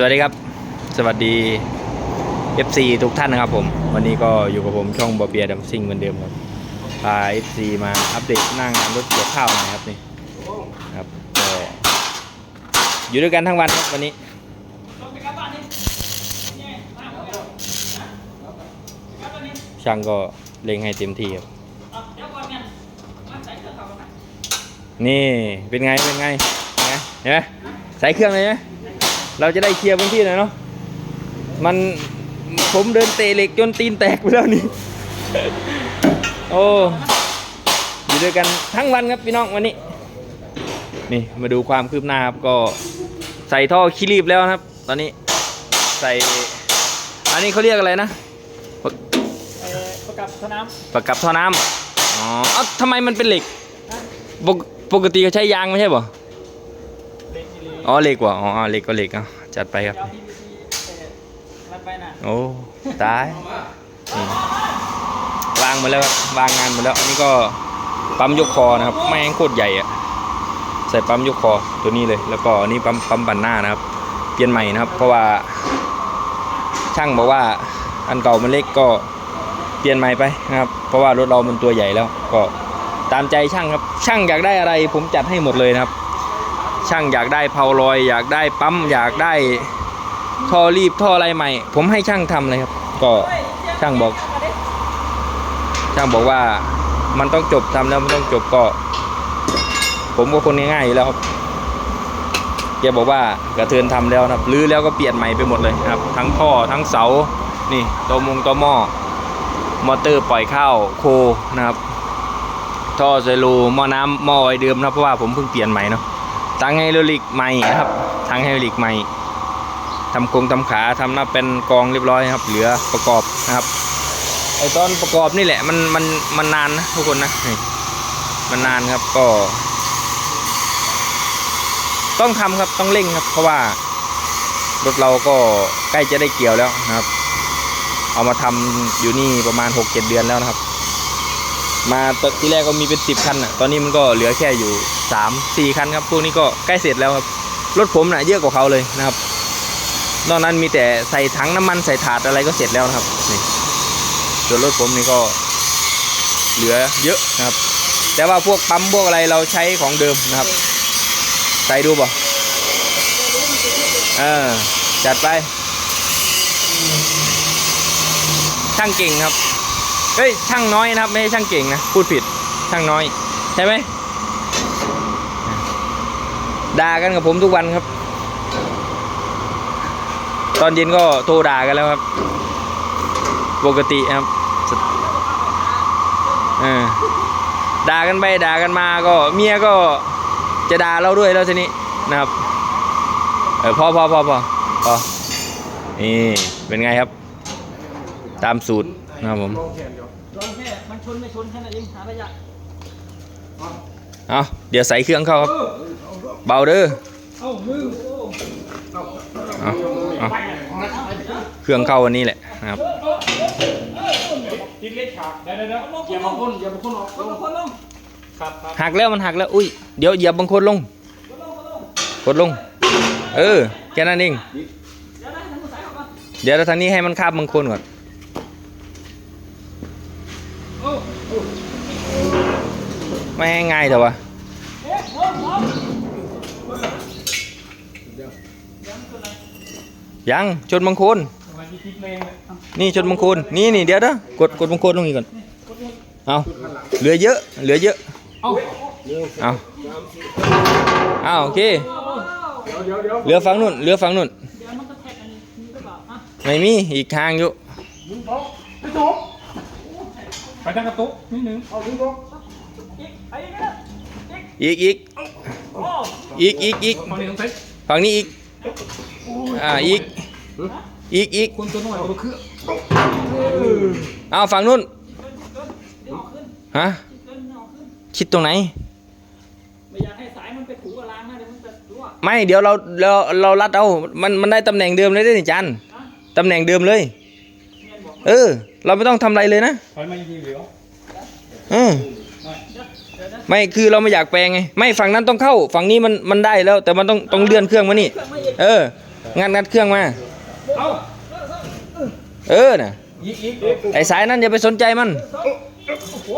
สวัสดีครับ สวัสดี FC ทุกท่านนะครับผม วันนี้ก็อยู่กับผมช่องบอเบียดัมซิงเหมือนเดิมครับพา FC มาอัปเดตหน้างานรถเกี่ยวข้าวหน่อยครับนี่ครับก็อยู่ด้วยกันทั้งวันครับวันนี้ช่างก็เล็งให้เต็มที่ครับนี่เป็นไงเป็นไงเห็นไหมเห็นไหมใส่เครื่องเลยไหม เราจะได้เคลียร์พื้นที่หน่อยเนาะมันผมเดินเตะเหล็กจนตีนแตกไปแล้วนี่ โอ้อยู่ด้วยกันทั้งวันครับพี่น้องวันนี้ นี่มาดูความคืบหน้าครับก็ใส่ท่อคีรีบแล้วนะครับ ตอนนี้ใส่ อันนี้เขาเรียกอะไรนะเอ่อประกับสนามประกับท่อน้ำอ๋อเอ้าทำไมมันเป็นเหล็กปกปกติเขาใช้ยางไม่ใช่ป่ะเล็ก อีหลีอ๋อเหล็กว่ะอ๋อเหล็กก็เหล็กอะจัดไปครับยาว PVC แต่รัดไปน่ะโอ้ตายนี่วางหมาแล้วครับวางงานหมาแล้วอันนี้ก็ปั๊มยกคอนะครับแม่งโคตรใหญ่อะใส่ปั๊มยกคอตัวนี้เลย แล้วก็อันนี้ปั๊มปั๊มบันหน้านะครับ เปลี่ยนใหม่นะครับ เพราะว่า ช่างบอกว่าอันเก่ามันเล็กก็เปลี่ยนใหม่ไปนะครับ เพราะว่ารถเรามันตัวใหญ่แล้ว ก็ตามใจช่างครับ ช่างอยากได้อะไรผมจัดให้หมดเลยนะครับ ช่างอยากได้เพาลอย อยากได้ปั๊มอยากได้ท่อรีบท่ออะไรใหม่ ผมให้ช่างทำเลยครับ ก็ช่างบอก ช่างบอกว่ามันต้องจบทำแล้วมันต้องจบก็ ผมก็คนง่ายๆอยู่แล้วครับแกบอกว่ากระเทือนทำแล้วนะครับรื้อแล้วก็เปลี่ยนใหม่ไปหมดเลยนะครับ ทั้งท่อทั้งเสานี่ตัวมุงตัวหม้อมอเตอร์ปล่อยข้าวโคนะครับท่อไซรูหม้อน้ำหม้อไอเดิมนะเพราะว่าผมเพิ่งเปลี่ยนใหม่เนาะ ทั้งไฮดรอลิกใหม่นะครับทั้งไฮดรอลิกใหม่ทำโครงทำขาทำหน้าเป็นกองเรียบร้อยครับ เหลือประกอบนะครับไอตอนประกอบนี่แหละมันมันมันนานนะทุกคนนะมันนานครับก็ ต้องทำครับต้องเร่งครับ เพราะว่ารถเราก็ใกล้จะได้เกี่ยวแล้วนะครับ เอามาทำอยู่นี่ประมาณ 6-7 เดือนแล้วนะครับ มาตอนที่แรกก็มีเป็น 10 คันอะตอนนี้มันก็เหลือแค่อยู่ 3-4คันครับพวกนี้ก็ใกล้เสร็จแล้วครับรถผมน่ะเยอะกว่าเขาเลยนะครับ นอกนั้นมีแต่ใส่ถังน้ำมันใส่ถาดอะไรก็เสร็จแล้วนะครับนี่ส่วนรถผมนี่ก็เหลือเยอะนะครับ แต่ว่าพวกปั๊มพวกอะไรเราใช้ของเดิมนะครับใส่ดูป่ะเออจัดไปช่างเก่งครับเฮ้ยช่างน้อยนะครับ ไม่ใช่ช่างเก่งนะพูดผิดช่างน้อยใช่ไหม ด่ากันกับผมทุกวันครับ ตอนเย็นก็โทรด่ากันแล้วครับ ปกติครับเออด่ากันไปด่ากันมาก็เมียก็จะด่าเราด้วยแล้วทีนี้นะครับเออพอพอพอพอพอนี่เป็นไงครับ ตามสูตรนะครับผมลองแค่มันชนไม่ชนแค่นั้นเองหาระยะเอาเดี๋ยวใส่เครื่องเข้าครับ เบาเด้อเอาเอาเครื่องเข้าวันนี้แหละนะครับยิงเล็กขาดเดี๋ยวเดี๋ยวอย่ามาพ่นอย่ามาพ่นออกลงพ่นลงครับหักแล้วมันหักแล้ว อุ้ย เดี๋ยวเหยียบบางคนลงกดลง เออ แค่นั้นเอง เดี๋ยวทางผู้สายออกก่อนเดี๋ยวทางนี้ให้มันคาบบางคนก่อนไม่ให้ง่ายแต่ว่า เอ๊ะโอ้โห ยังคนไหนยังชนบางคนทำไมพี่คิดเองเลยอะนี่ชนบางคนนี่นี่เดี๋ยวนะกดกดบางคนลงอีกก่อนกดลงเอาเหลือเยอะเหลือเยอะเอ้าเอาเอาโอเคเดี๋ยวเดี๋ยวเหลือฝั่งนู่นเหลือฝั่งนู่นเดี๋ยวมันก็แท็กอันนี้มีหรือเปล่าอะไม่มีอีกทางอยู่ดึงบล็อกไปตุ๊กไปทางกระตุกนิดนึงเอาดึงบล็อกอีกไอ้นี่นะอีกอีกอีกโอ้อีกอีกอีกตอนนี้ต้องใช้ฝั่งนี้อีก อ่าอีกอีกอีกคนตัวน้อยตัวเครื่องเอาฝั่งนู่นเดี๋ยวออกขึ้นฮะเกินเดี๋ยวออกขึ้นชิดตรงไหน ไม่อยากให้สายมันไปถูกับรางนะเดี๋ยวมันจะรั่วไม่เดี๋ยวเราเราเรารัดเอา มันมันได้ตำแหน่งเดิมเลยได้นี่จันนะตำแหน่งเดิมเลยเงียนบอกเออ เราไม่ต้องทำอะไรเลยนะถอยมายิงเหลียวเออเดี๋ยวเดี๋ยวนะไม่คือเราไม่อยากแปลงไง ไม่ฝั่งนั้นต้องเข้า ฝั่งนี้มันมันได้แล้ว แต่มันต้องต้องเลื่อนเครื่องมานี่ เครื่องไม่เย็นเออ งัดงัดเครื่องมา เอาเออน่ะอีกอีกไอ้สายนั้นอย่าไปสนใจมันโอ้โห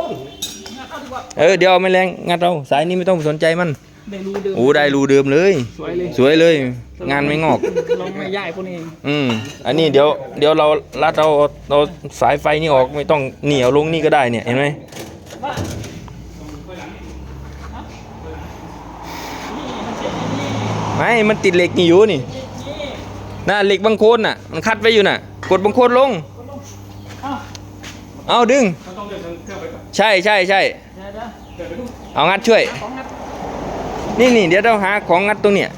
งานเข้าดีกว่าเออเดี๋ยวเอาไม่แรงงัดเอาสายนี้ไม่ต้องไปสนใจมันได้รู้เดิมโอ้ได้รูเดิมเลย สวยเลยสวยเลย งานไม่งอกลองมาย่ายพวกนี้เองอืมอันนี้เดี๋ยวเดี๋ยวเราลัดเอาเอาสายไฟนี่ออกไม่ต้องเหนียวลงนี่ก็ได้เนี่ยเห็นไหม ว่าฮะนี่มันเจ็บนี่ ไม่ มันติดเหล็กนี่อยู่นี่นี่น่ะเหล็กบางโคนน่ะ มันคัดไว้อยู่น่ะ กดบางโคนลง เอ้าเอาดึงมันต้องเดินเครื่องไปก่อนใช่ใช่ใช่เดี๋ยวเดี๋ยวเดี๋ยวไปดูเอางัดช่วยของงัดนี่นี่เดี๋ยวเราหาของงัดตรงเนี้ย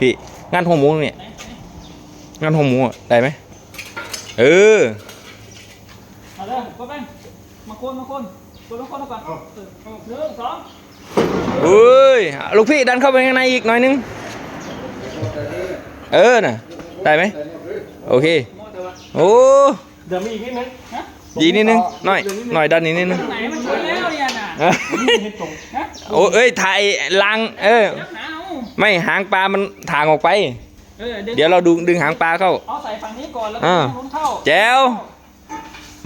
พี่งานหัวหมูตรงเนี้ยงานหัวหมูอะได้ไหมเออเอาเลยกดไปมาโคนมาโคนกดมาโคนเอาก่อนเออหนึ่งสองเอ้ยลูกพี่ดันเข้าไปข้างในอีกหน่อยนึง เออน่ะ ได้ไหมโอเคโมแต่ว่าโอ้เดี๋ยวมีอีกนิดนึงฮะดีนิดนึงหน่อยหน่อยดันอีกนิดนึงไหนมันช่วยแล้วเนี่ยน่ะเออเห็นตรงฮะโอ้เอ้ยถ่ายลังเออยักหนาวไม่หางปลามันถางออกไปเออเดี๋ยวเดี๋ยวเราดึงดึงหางปลาเข้าเอาใส่ฝั่งนี้ก่อนแล้วก็อ่าหมุนเข้าแจ๋ว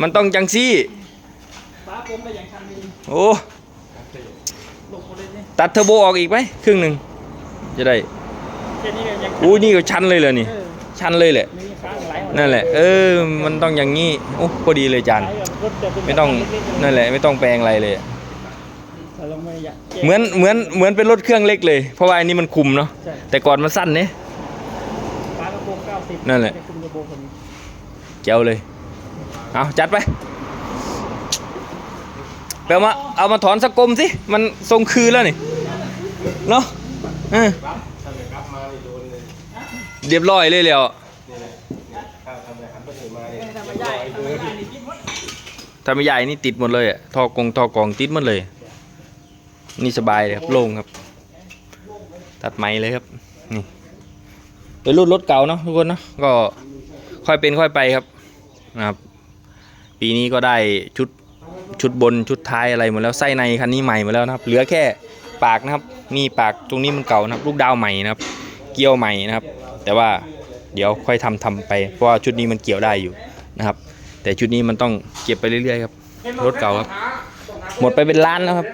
มันต้องจังซี่ฟ้าปมไปอย่างชันดีโอ้ลงหมดเลยนี่ตัดเทอร์โบออกอีกไหมครึ่งหนึ่งจะได้ แค่นี้ก็ยังอู้นี่ก็ชันเลยเลยนี่ เออชันเลยแหละ มีฟ้าไหลออกนั่นแหละ เออ มันต้องอย่างนี้โอ้พอดีเลยจานไหลแบบรถจะเป็นไม่ต้องเล็กๆนั่นแหละ ไม่ต้องแปลงอะไรเลย แต่เราไม่อยากแก้เหมือนเหมือนเหมือนเป็นรถเครื่องเล็กเลย เพราะว่าอันนี้มันคุมเนาะ ใช่แต่ก่อนมันสั้นเนี่ย ฟ้ากระโปรง90นั่นแหละ คุมกระโปรงคนนี้เจ๋วเลย เอาจัดไปไปเอามาเอามาถอนสกกลมสิ มันทรงคืนแล้วนี่ เนาะเออ เรียบร้อยเลยแล้วทำไมใหญ่ทำไมใหญ่นี่คิดว่าถ้าไม่ใหญ่นี่ติดหมดเลยอะท่อกงท่อกองติดหมดเลย นี่สบายเลยครับโล่งครับ ตัดไม้เลยครับ นี่เป็นรุ่นรถเก่าเนาะทุกคนเนาะก็ค่อยเป็นค่อยไปครับนะครับ ปีนี้ก็ได้ชุดชุดบนชุดท้ายอะไรหมดแล้วไส้ในคันนี้ใหม่หมดแล้วนะครับ เหลือแค่ปากนะครับ นี่ปากตรงนี้มันเก่านะครับ ลูกดาวใหม่นะครับ เกี่ยวใหม่นะครับ แต่ว่าเดี๋ยวค่อยทำทำไป เพราะว่าชุดนี้มันเกี่ยวได้อยู่นะครับ แต่ชุดนี้มันต้องเก็บไปเรื่อยๆครับ รถเก่าครับ หมดไปเป็นล้านแล้วครับ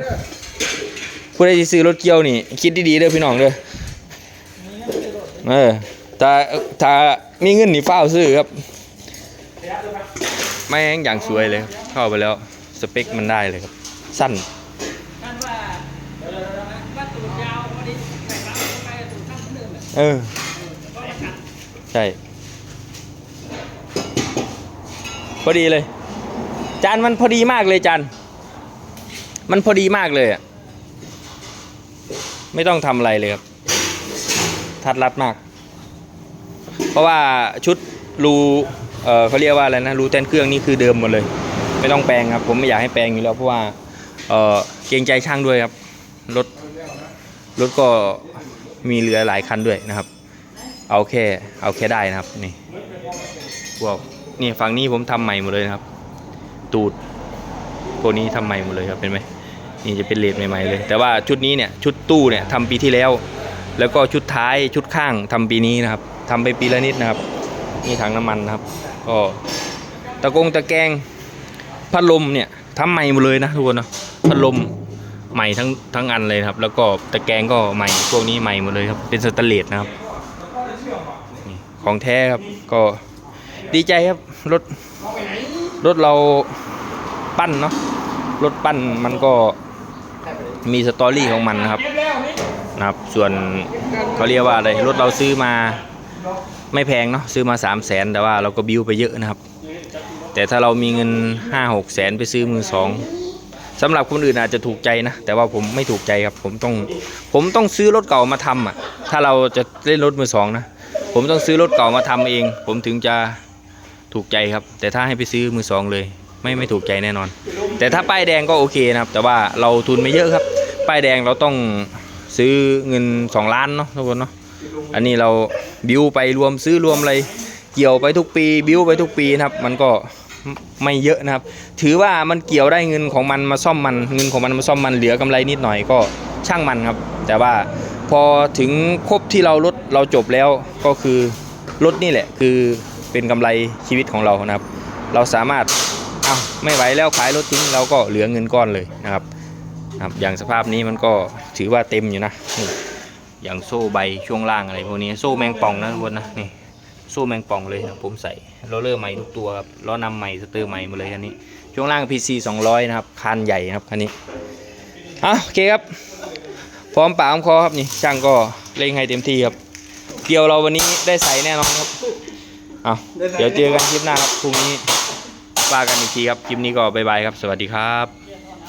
ผู้ใดที่ซื้อรถเกี่ยวนี่ คิดดีๆเด้อพี่น้องเด้อเออถ้าถ้ามีเงินนี่เฝ้าซื้อครับ ไม่งอย่างสวยเลยเข้าไปแล้ว สเปคมันได้เลยครับ สั้นว่าเออว่าตูดยาวพอดีแข่งรับไปตูดสั้น เออ ใช่ พอดีเลย จานมันพอดีมากเลยจานมันพอดีมากเลยอะ ไม่ต้องทำอะไรเลยครับ ทัดรัดมาก เพราะว่าชุดรูเออเขาเรียกว่าอะไรนะรูแตนเครื่องนี่คือเดิมหมดเลย ไม่ต้องแปลงครับ ผมไม่อยากให้แปลงอยู่แล้วเพราะว่าเออเกรงใจช่างด้วยครับรถรถก็ มีเหลือหลายคันด้วยนะครับ เอาแค่เอาแค่ได้นะครับนี่พวกนี่ฝั่งนี้ผมทำใหม่หมดเลยนะครับ ตูดพวกนี้ทำใหม่หมดเลยครับเป็นไหมนี่จะเป็นเลดใหม่ๆเลย แต่ว่าชุดนี้เนี่ยชุดตู้เนี่ยทำปีที่แล้ว แล้วก็ชุดท้ายชุดข้างทำปีนี้นะครับทำไปปีละนิดนะครับ นี่ถังน้ำมันนะครับก็ตะกงตะแกงพัดลมเนี่ยทำใหม่หมดเลยนะทุกคนนะพัดลม ใหม่ทั้งทั้งอันเลยครับ แล้วก็ตะแกรงก็ใหม่พวกนี้ใหม่หมดเลยครับ เป็นสแตนเลสนะครับของแท้ครับก็ดีใจครับรถรถเราปั้นเนาะรถปั้นมันก็มีสตอรี่ของมันนะครับเก็บแล้วนี่นะครับ ส่วนเขาเรียกว่าอะไรรถเราซื้อมาไม่แพงเนาะซื้อมา3 0 0แสนแต่ว่าเราก็บิวไปเยอะนะครับ แต่ถ้าเรามีเงิน 5 6แสนไปซื้อมือสอง สำหรับคนอื่นอาจจะถูกใจนะ แต่ว่าผมไม่ถูกใจครับ ผมต้องผมต้องซื้อรถเก่ามาทำอะ ถ้าเราจะเล่นรถมือสองนะ ผมต้องซื้อรถเก่ามาทำเอง ผมถึงจะถูกใจครับ แต่ถ้าให้ไปซื้อมือสองเลย ไม่ไม่ถูกใจแน่นอน แต่ถ้าป้ายแดงก็โอเคนะครับ แต่ว่าเราทุนไม่เยอะครับ ป้ายแดงเราต้องซื้อเงิน 2 ล้านเนาะทุกคนเนาะอันนี้เราบิวไปรวมซื้อรวมอะไรเกี่ยวไปทุกปี บิวไปทุกปีนะครับ มันก็ ไม่เยอะนะครับ ถือว่ามันเกี่ยวได้เงินของมันมาซ่อมมัน เงินของมันมาซ่อมมันเหลือกำไรนิดหน่อยก็ช่างมันครับ แต่ว่าพอถึงครบที่เราลดเราจบแล้วก็คือรถนี่แหละ คือเป็นกำไรชีวิตของเรานะครับ เราสามารถเอาไม่ไหวแล้วขายรถทิ้งเราก็เหลือเงินก้อนเลยนะครับนะครับ อย่างสภาพนี้มันก็ถือว่าเต็มอยู่นะอย่างโซ่ใบช่วงล่างอะไรพวกนี้โซ่แมงป่องนะทุกคนนะนี่ โซ่แมงป่องเลยนะผมใส่โรเลอร์ใหม่ทุกตัวครับล้อนำใหม่สเตอร์ใหม่หมดเลยคันนี้ช่วงล่าง PC 200 นะครับคันใหญ่นะครับคันนี้อะโอเคครับ พร้อมปากพร้อมคอครับนี่ช่างก็เร่งให้เต็มที่ครับเกี่ยวเราวันนี้ได้ใส่แน่นอนครับเอาเดี๋ยวเจอกันคลิปหน้าครับพรุ่งนี้ว่ากันอีกทีครับคลิปนี้ก็บายบายครับ สวัสดีครับ